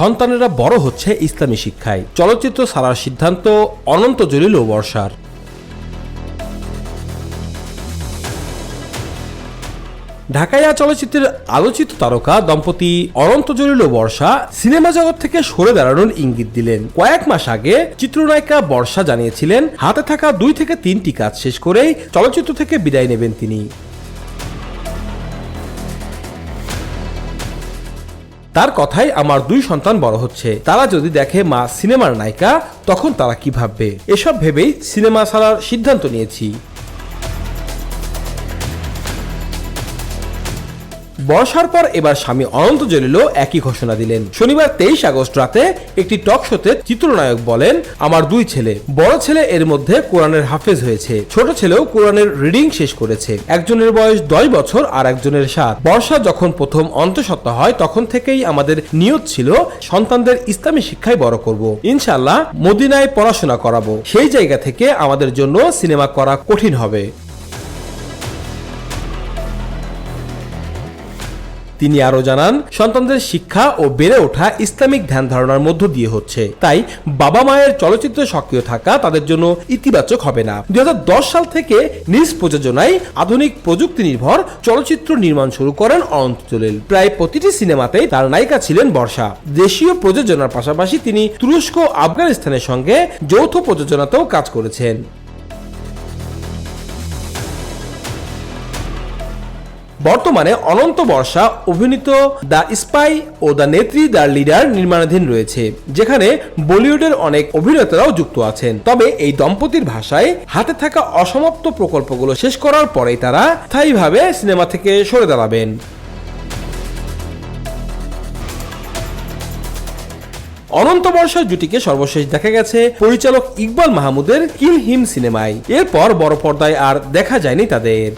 সন্তানেরা বড় হচ্ছে ইসলামী শিক্ষায়। চলচ্চিত্র ছাড়ার সিদ্ধান্ত অনন্ত জলিল ও বর্ষার। ঢাকাইয়া চলচ্চিত্রের আলোচিত তারকা দম্পতি অনন্ত জলিল বর্ষা সিনেমা জগৎ থেকে সরে দাঁড়ানোর ইঙ্গিত দিলেন। কয়েক মাস আগে চিত্রনায়িকা বর্ষা জানিয়েছিলেন, হাতে থাকা দুই থেকে তিনটি কাজ শেষ করেই চলচ্চিত্র থেকে বিদায় নেবেন তিনি। তার কথাই আমার দুই সন্তান বড় হচ্ছে। তারা যদি দেখে মা সিনেমার নায়িকা, তখন তারা কি ভাববে? এসব ভেবেই সিনেমা ছাড়ার সিদ্ধান্ত নিয়েছি। বর্ষার পর এবার স্বামী অনন্ত জলিলও একই ঘোষণা দিলেন। শনিবার তেইশ আগস্ট রাতে একটি টক শোতে চিত্রনায়ক বলেন, আমার দুই ছেলে, বড় ছেলে এর মধ্যে কোরআনের হাফেজ হয়েছে, ছোট ছেলেও কোরআনের রিডিং শেষ করেছে। একজনের বয়স দশ বছর আর একজনের সাত। বর্ষা যখন প্রথম অন্তঃসত্ত্বা হয়, তখন থেকেই আমাদের নিয়ত ছিল, সন্তানদের ইসলামী শিক্ষায় বড় করব। ইনশাল্লাহ মদিনায় পড়াশোনা করাবো। সেই জায়গা থেকে আমাদের জন্য সিনেমা করা কঠিন হবে। তিনি আরও জানান, সন্তানদের শিক্ষা ও বেড়ে ওঠা ইসলামিক ধ্যান ধারণার মধ্য দিয়ে হচ্ছে। তাই বাবা মায়ের চলচ্চিত্রে সক্রিয় থাকা তাদের জন্য ইতিবাচক হবে না। দু হাজার দশ সাল থেকে নিজ প্রযোজনায় আধুনিক প্রযুক্তি নির্ভর চলচ্চিত্র নির্মাণ শুরু করেন অনন্ত জলিল। প্রায় প্রতিটি সিনেমাতেই তার নায়িকা ছিলেন বর্ষা। দেশীয় প্রযোজনার পাশাপাশি তিনি তুরস্ক আফগানিস্তানের সঙ্গে যৌথ প্রযোজনাতেও কাজ করেছেন। বর্তমানে অনন্ত বর্ষা অভিনীত দ্য স্পাই ও দ্য নেত্রী দ্য লিডার নির্মাণাধীন রয়েছে, যেখানে বলিউডের অনেক অভিনেতারাও যুক্ত আছেন। তবে এই দম্পতির ভাষায় হাতে থাকা অসমাপ্ত প্রকল্পগুলো শেষ করার পরেই তারা স্থায়ীভাবে সিনেমা থেকে সরে দাঁড়াবেন। অনন্ত বর্ষার জুটিকে সর্বশেষ দেখা গেছে পরিচালক ইকবাল মাহমুদের কিল হিম সিনেমায়। এরপর বড় পর্দায় আর দেখা যায়নি তাদের।